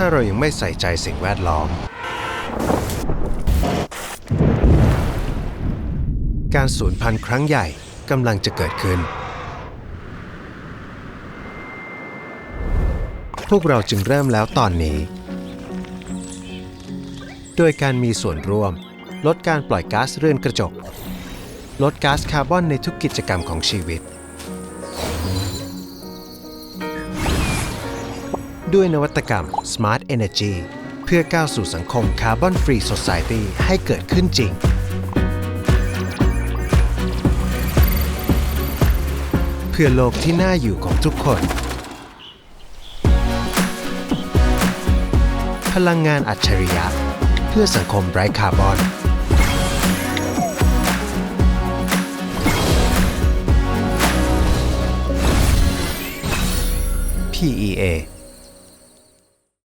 ถ้าเรายังไม่ใส่ใจสิ่งแวดล้อม การสูญพันธุ์ครั้งใหญ่กำลังจะเกิดขึ้น พวกเราจึงเริ่มแล้วตอนนี้ โดยการมีส่วนร่วม ลดการปล่อยก๊าซเรือนกระจก ลดก๊าซคาร์บอนในทุกกิจกรรมของชีวิต ด้วยนวัตกรรม Smart Energy เพื่อก้าวสู่สังคมคาร์บอนฟรี Society ให้เกิดขึ้นจริง เพื่อโลกที่น่าอยู่ของทุกคน พลังงานอัจฉริยะ เพื่อสังคมไร้คาร์บอน PEA